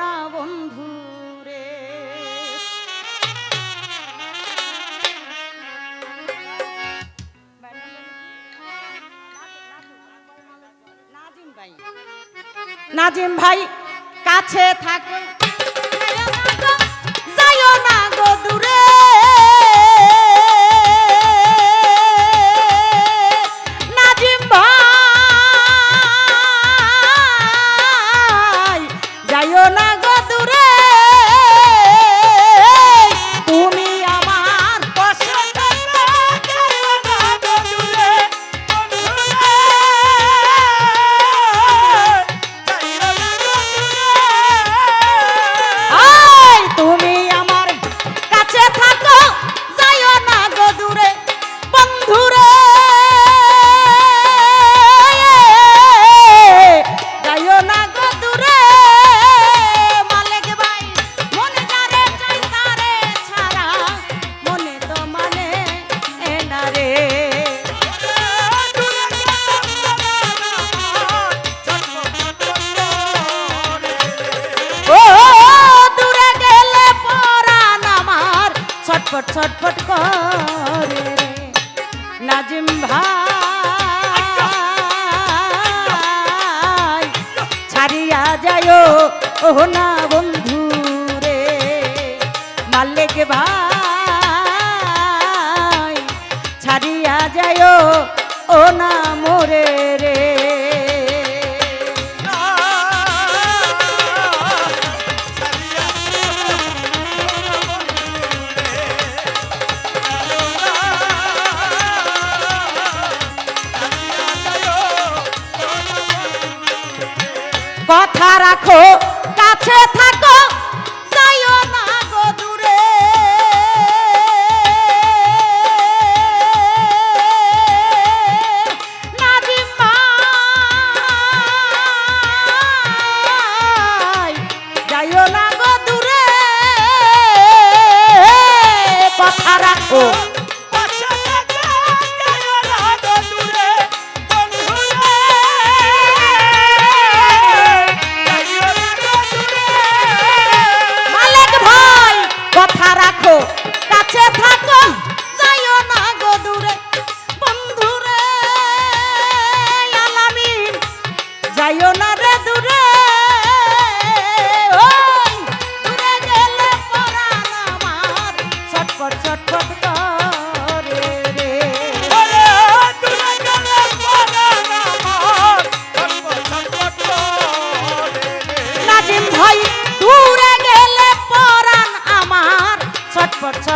না বন্ধু নাজিম ভাই কাছে থাকুন। ওহ না বন্ধু রে মাল্লেক ভাই ছাড়িয়া যায় ও না মোরে রে। কথা রাখো 车，他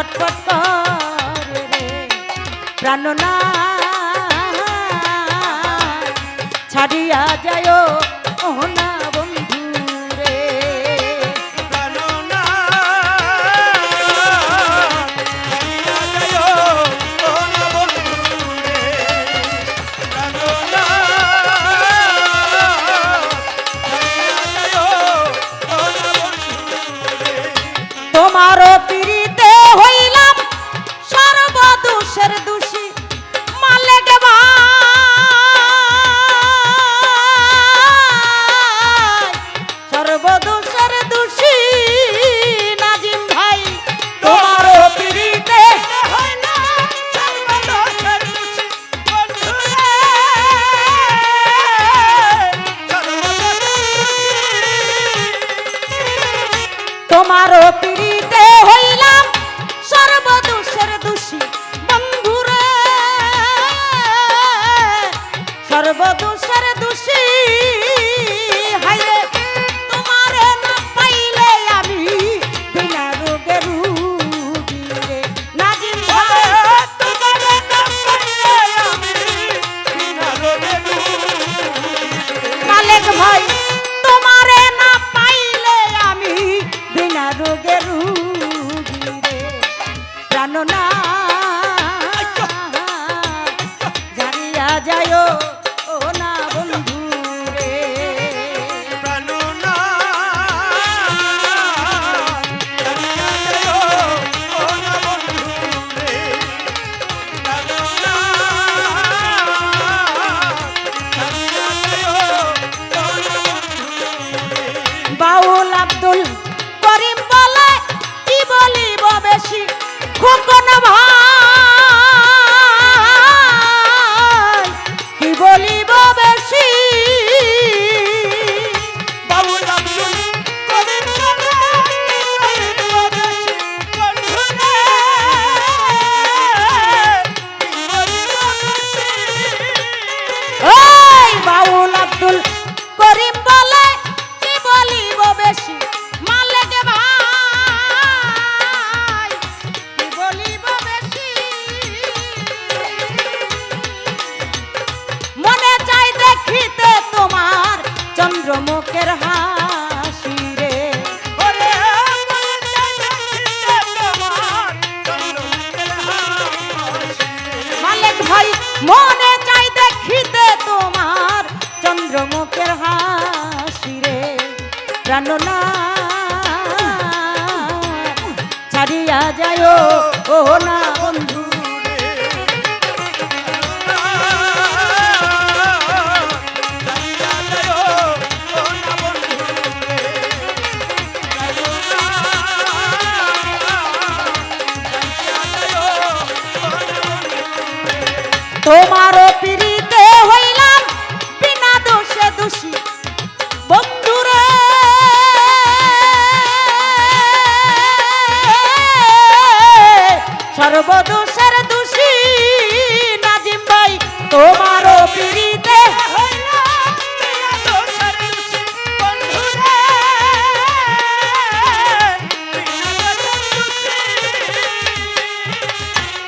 ছটপট প্রাণনা ছাড়িয়া যায়। ayo. Ayo. ছাড়িয়া যায় ও না বন্ধু। তোমারও পীর সর্বদোষের দোষী নাজিম ভাই তোমারও পিড়িতে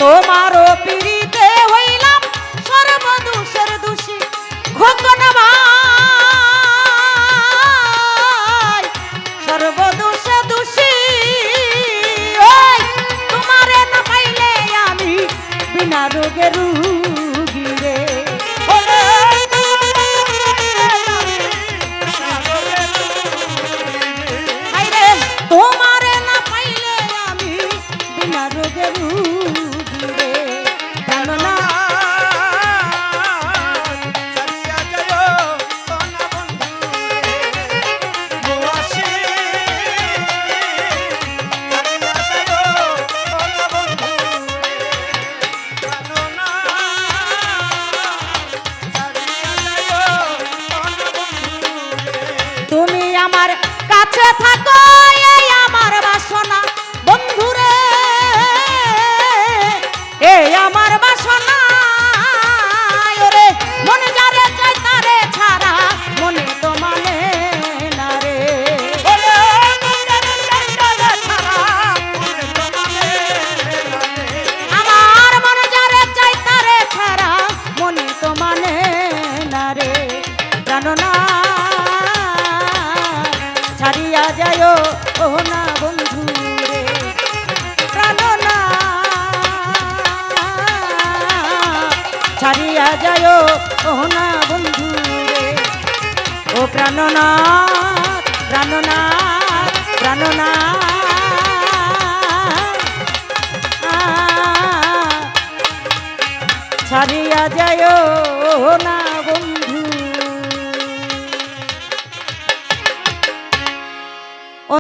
তোমারও পিড়ি করে থাকো। যায় ও ছাড়িয়া যায় ও বন্ধু রে। ও প্রাণনা প্রাণনা প্রাণনা ছাড়িয়া যায়